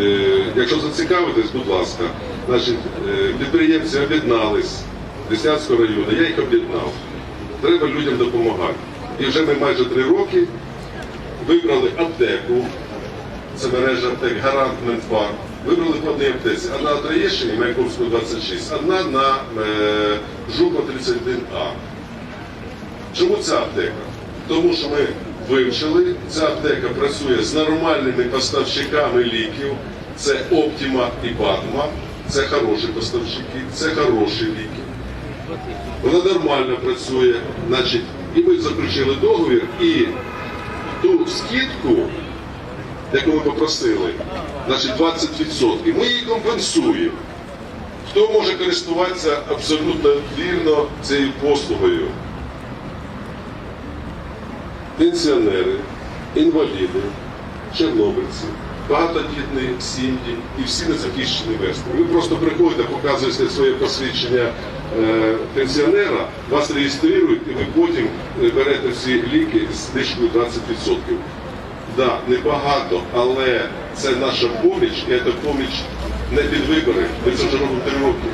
Е, Якщо зацікавитесь, будь ласка, значить, е, підприємці об'єднались Деснянського району, я їх об'єднав. Треба людям допомагати. І вже ми майже три роки вибрали аптеку, це мережа аптек Гарант Ментфар. Вибрали по одній аптеці. Одна на Троєщині, Майкопського 26, одна на е, Жукова 31А. Чому ця аптека? Тому що ми вивчили, ця аптека працює з нормальними поставщиками ліків. Це Оптіма і Батма. Це хороші поставщики, це хороші ліки. Вона нормально працює. Значить, і ми заключили договір і ту скидку, яку ми попросили, значить 20%, ми її компенсуємо. Хто може користуватися абсолютно вірно цією послугою? Пенсіонери, інваліди, чорнобильці, багатодітні сім'ї і всі незахищені верстви. Ви просто приходите, показуєте своє посвідчення е, пенсіонера, вас реєструють і ви потім е, берете всі ліки з знижкою 20%. Да, небагато, але це наша поміч, і ця поміч не під вибори. Ми це вже робимо три роки.